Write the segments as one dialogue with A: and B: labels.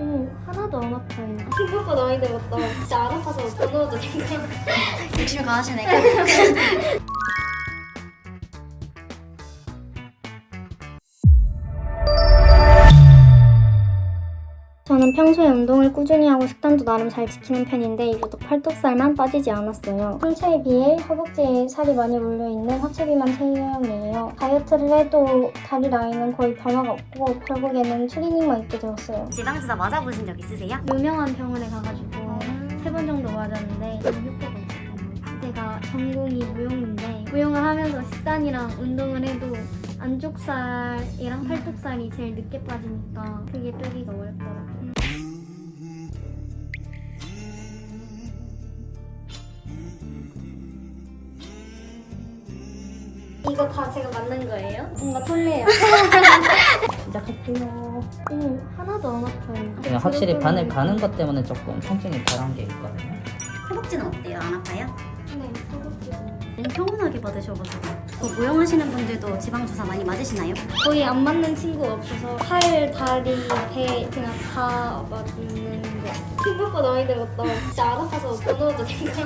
A: 오 하나도 안 아파요. 생각보다 많이 들었다. 진짜 안 아파서 더 넣어도 될까?
B: 욕심 강하시네.
A: 평소에 운동을 꾸준히 하고 식단도 나름 잘 지키는 편인데 유독 팔뚝살만 빠지지 않았어요. 상체에 비해 허벅지에 살이 많이 몰려있는 하체 비만 체형이에요. 다이어트를 해도 다리 라인은 거의 변화가 없고 결국에는 트레이닝만 있게 되었어요.
B: 지방주사 맞아보신 적 있으세요?
A: 유명한 병원에 가가지고 세 번 정도 맞았는데 효과가 없었어요. 그때가 전공이 무용인데 무용을 하면서 식단이랑 운동을 해도 안쪽살이랑 팔뚝살이 제일 늦게 빠지니까 그게 빼기가 어렵더라고요. 이거 다 제가 만든 거예요? 뭔가 설레요.
C: 시작할게요.
A: 오, 하나도 안 아파요.
C: 그냥 확실히 바늘 가는 것 때문에 조금 통증이 덜한 게 있거든요.
B: 허벅지는 어때요? 안 아파요?
A: 네, 허벅지 도.
B: 평온하게 받으셔가지고 또 무용하시는 분들도 지방주사 많이 맞으시나요?
A: 거의 안 맞는 친구가 없어서 팔, 다리, 배 그냥 다 맞는 거. 생각보다 많이 들었다. 진짜 안 아파서 더 넣어도 될까?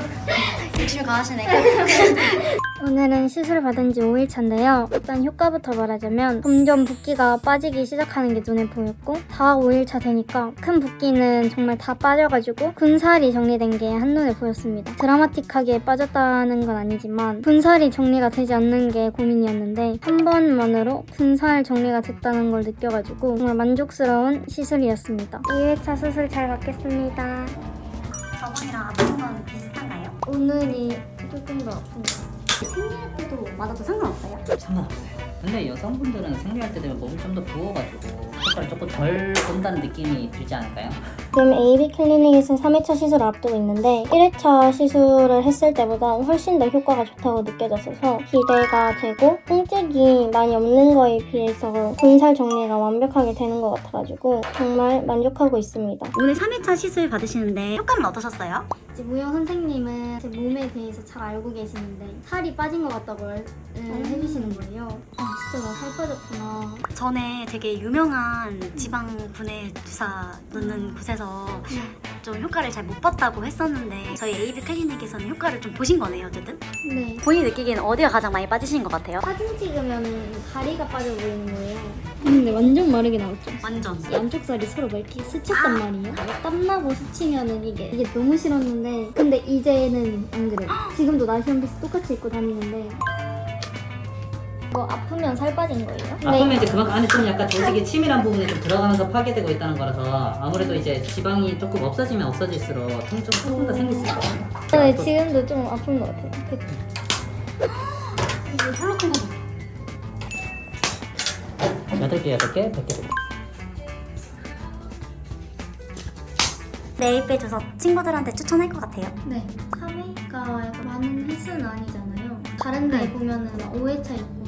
B: 욕심 강하시네.
A: 오늘은 시술 받은 지 5일 차인데요. 일단 효과부터 말하자면 점점 붓기가 빠지기 시작하는 게 눈에 보였고 다 5일 차 되니까 큰 붓기는 정말 다 빠져가지고 군살이 정리된 게 한눈에 보였습니다. 드라마틱하게 빠졌다는 건 아니지만 군살이 정리가 되지 않는 게 고민이었는데 한 번만으로 군살 정리가 됐다는 걸 느껴가지고 정말 만족스러운 시술이었습니다. 2회차 수술 잘 받겠습니다.
B: 저번이랑 아픈 건 비슷한가요?
A: 오늘이 조금 더 아픕니다.
B: 생리할 때도 맞아도 상관없어요?
C: 상관없어요. 근데 여성분들은 생리할 때 되면 몸이 좀 더 부어가지고 효과를 조금 덜 본다는 느낌이 들지 않을까요?
A: 지금 AB 클리닉에서 3회차 시술을 앞두고 있는데 1회차 시술을 했을 때보다 훨씬 더 효과가 좋다고 느껴졌어서 기대가 되고 통증이 많이 없는 거에 비해서 군살 정리가 완벽하게 되는 것 같아가지고 정말 만족하고 있습니다.
B: 오늘 3회차 시술 받으시는데 효과는 어떠셨어요?
A: 이제 무용 선생님은 제 몸에 대해서 잘 알고 계시는데 살이 빠진 것 같다고 말- 음, 해주시는 거예요. 아 진짜 나 살 빠졌구나.
B: 전에 되게 유명한 지방 분해 주사 놓는 곳에서 좀 효과를 잘 못 봤다고 했었는데 저희 AB 클리닉에서는 효과를 좀 보신 거네요 어쨌든
A: 네.
B: 본인이 느끼기에는 어디가 가장 많이 빠지신 것 같아요?
A: 사진 찍으면 다리가 빠져 보이는 거예요. 근데 완전 마르게 나왔죠.
B: 완전
A: 양쪽 살이 서로 막 이렇게 스쳤단 말이에요. 땀나고 스치면은 이게 이게 너무 싫었는데 근데 이제는 안 그래요. 지금도 나시원 비스 똑같이 입고 다니는데 뭐 아프면 살 빠진 거예요?
C: 아프면 이제 그만큼 안에 좀 약간 조직이 치밀한 부분이 좀 들어가면서 파괴되고 있다는 거라서 아무래도 이제 지방이 조금 없어지면 없어질수록 통증 조금 더 생길 수 있거든요.
A: 네, 지금도 좀 아픈 것 같아요. 그-
B: 이거 홀로큰 거
C: 여덟 개 여덟 개 백 개.
B: 내일 빼줘서 친구들한테 추천할 것 같아요
A: 네. 3회가 약간 많은 횟수는 아니잖아요. 다른 데
B: 네.
A: 보면은 막 5회차 있고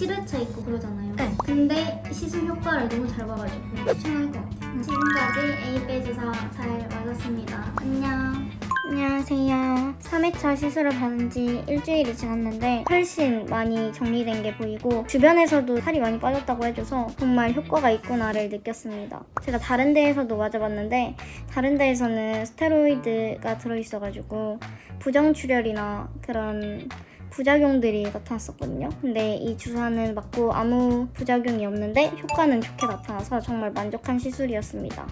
A: 7회차 있고 그러잖아요.
B: 네.
A: 근데 시술 효과를 너무 잘 봐가지고 추천할 것 같아요. 지금까지 A 빼주사 잘 맞았습니다. 안녕. 안녕하세요. 3회차 시술을 받은 지 일주일이 지났는데 훨씬 많이 정리된 게 보이고 주변에서도 살이 많이 빠졌다고 해줘서 정말 효과가 있구나를 느꼈습니다. 제가 다른 데에서도 맞아봤는데 다른 데에서는 스테로이드가 들어있어가지고 부정출혈이나 그런 부작용들이 나타났었거든요. 근데 이 주사는 맞고 아무 부작용이 없는데 효과는 좋게 나타나서 정말 만족한 시술이었습니다.